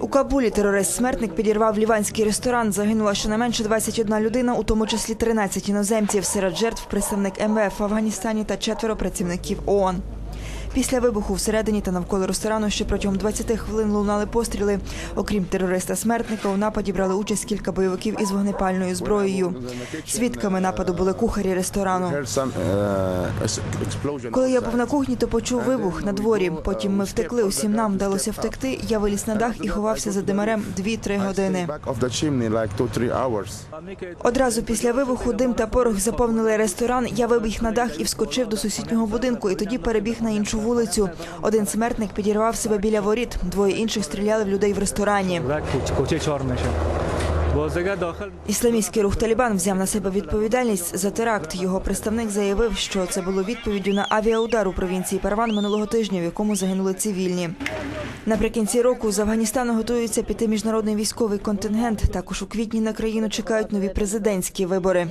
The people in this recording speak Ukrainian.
У Кабулі терорист-смертник підірвав ліванський ресторан. Загинула щонайменше 21 людина, у тому числі 13 іноземців. Серед жертв представник МВФ в Афганістані та четверо працівників ООН. Після вибуху всередині та навколо ресторану ще протягом 20 хвилин лунали постріли. Окрім терориста-смертника, у нападі брали участь кілька бойовиків із вогнепальною зброєю. Свідками нападу були кухарі ресторану. Коли я був на кухні, то почув вибух на дворі. Потім ми втекли. Усім нам вдалося втекти. Я виліз на дах і ховався за димарем 2-3 години. Одразу після вибуху дим та порох заповнили ресторан. Я вибіг на дах і вскочив до сусіднього будинку, і тоді перебіг на іншу вулицю. Один смертник підірвав себе біля воріт, двоє інших стріляли в людей в ресторані. Ісламістський рух Талібан взяв на себе відповідальність за теракт. Його представник заявив, що це було відповіддю на авіаудар у провінції Парван минулого тижня, в якому загинули цивільні. Наприкінці року з Афганістану готується піти міжнародний військовий контингент. Також у квітні на країну чекають нові президентські вибори.